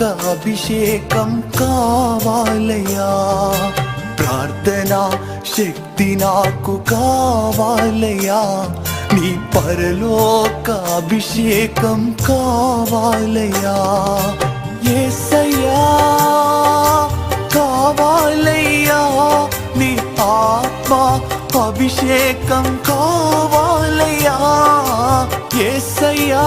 పరలోక అభిషేకం కావాలయ్యా ప్రార్థన శక్తి నాకు కావాలయ్యా నీ పరలోక అభిషేకం కావాలయ్యా ఏసయ్యా కావాలయ్యా నీ ఆత్మ అభిషేకం కావాలయ్యా ఏసయ్యా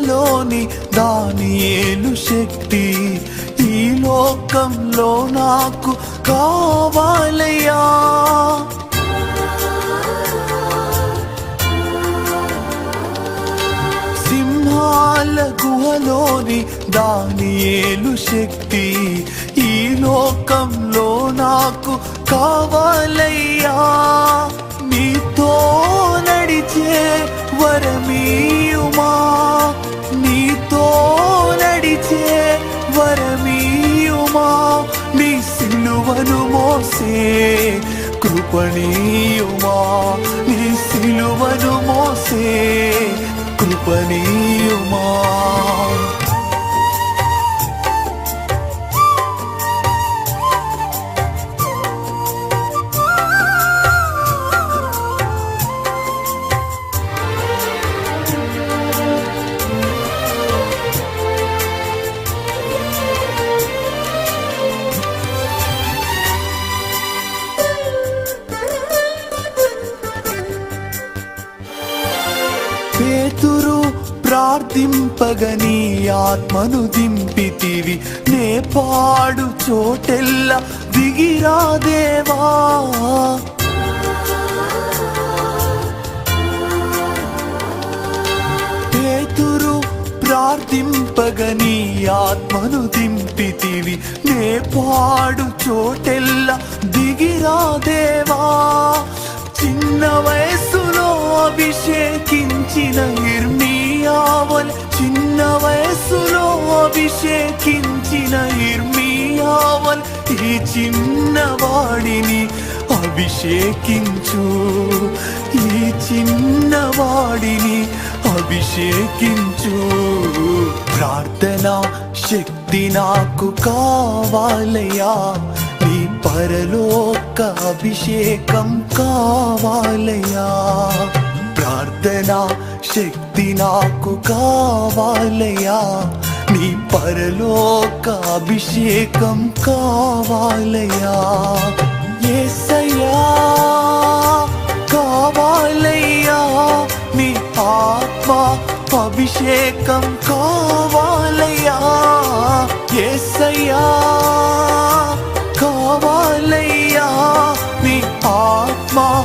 గుహలోని దానియేలు శక్తి ఈ లోకంలో నాకు కావాలయ్యా. సింహాల గుహలోని దానియేలు శక్తి ఈ లోకంలో నాకు కావాలయ్యా. నీతో నడిచే వరమీయుమా నీతో నడిచే వరమీయుమా నీ సిలువను మోసే కృపణీయుమా నీ సిలువను మోసే కృపణీయుమా దింపితివి నే పాడు చోటెల్ల దిగిరాదేవా పేతురు ప్రార్థింపగని ఆత్మను దింపితివి. నే పాడు చోటెల్ల దిగిరాదేవా చిన్న వయస్సులో అభిషేకించిన ఇర్మియావల్ చిన్న వయసులో అభిషేకించిన ఇర్మియావన్ ఈ చిన్నవాడిని అభిషేకించు. ఈ చిన్నవాడిని అభిషేకించు. ప్రార్థన శక్తి నాకు కావాలయా నీ పరలోక అభిషేకం కావాలయా ప్రార్థన శక్తి నాకు కావాలయ్యా. నీ పరలోక అభిషేకం కావాలయ్యా. యేసయ్యా కావాలయ్యా. నీ ఆత్మ అభిషేకం కావాలయ్యా. యేసయ్యా కావాలయ్యా. నీ ఆత్మ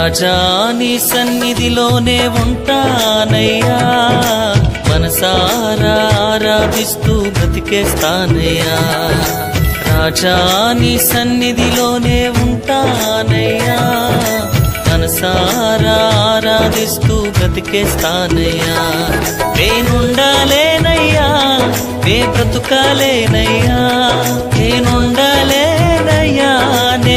రాజా నీ సన్నిధిలోనే ఉంటానయ్యా. మనసారా ఆరాధిస్తూ బ్రతికేస్తానయ్యా. రాజా నీ సన్నిధిలోనే ఉంటానయ్యా. మనసారా ఆరాధిస్తూ బ్రతికేస్తానయ్యా. నేనుండాలేనయ్యా నే బ్రతుకాలేనయ్యా. నేనుండాలేనయ్యా.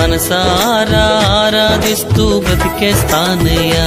మనసారా ఆరాధిస్తూ బ్రతికేస్తానయ్యా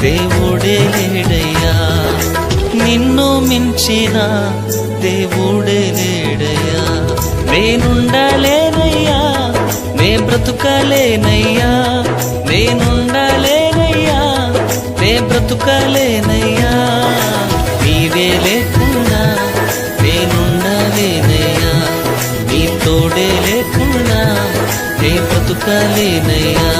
దేవుడే లేడయ్యా. నిన్ను మించిన దేవుడే లేడయ్యా. నేనుండలేనయ్యా. నే బ్రతుకలేనయ్యా. నేనుండలేనయ్యా. నే బ్రతుకలేనయ్యా. నీవే లేకుండా నేనుండలేనయ్యా. నీ తోడే లేకుండా నే బ్రతుకలేనయ్యా.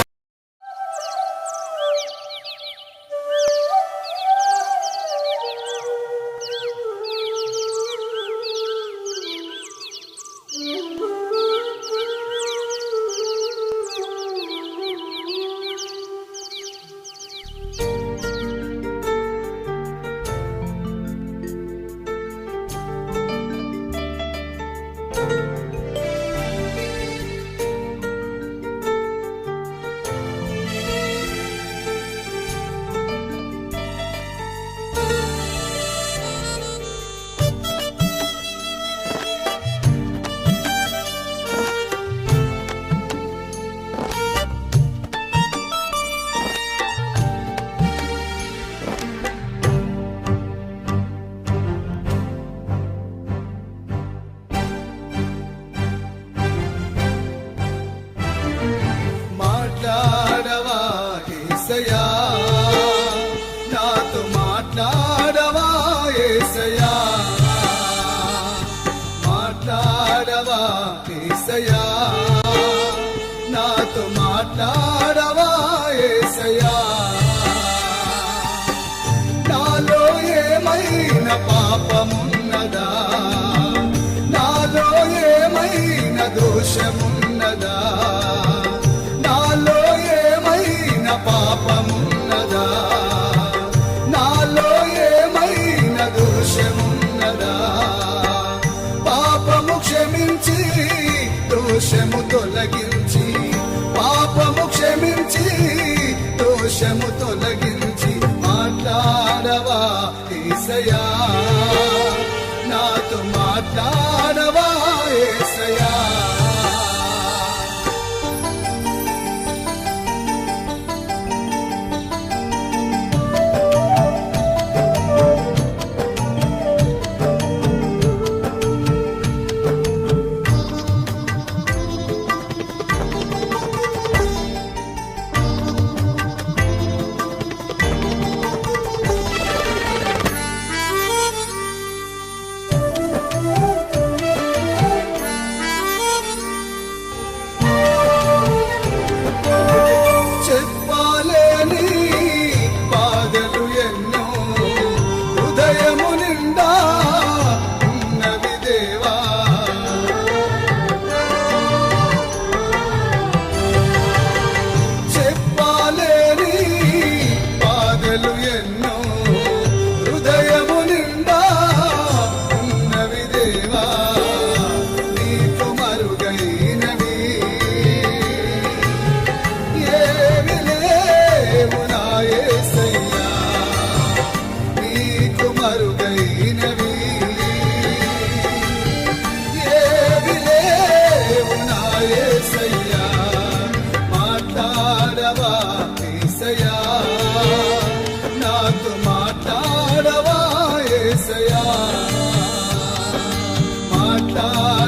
love.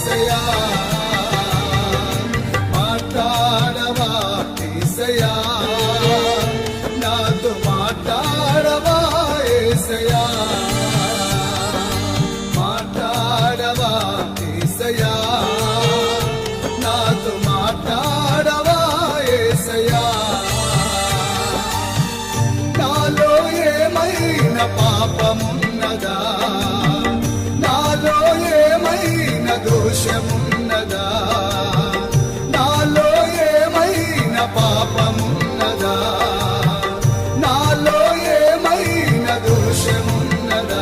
Isaiah. దోషమున్నదా నాలో ఏమైన పాపమున్నదా? నాలో ఏమైన దోషమున్నదా?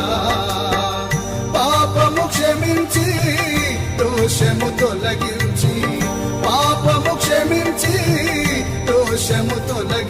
పాపము క్షమించి దోషము తొలగించి పాపము క్షమించి దోషము తొలగి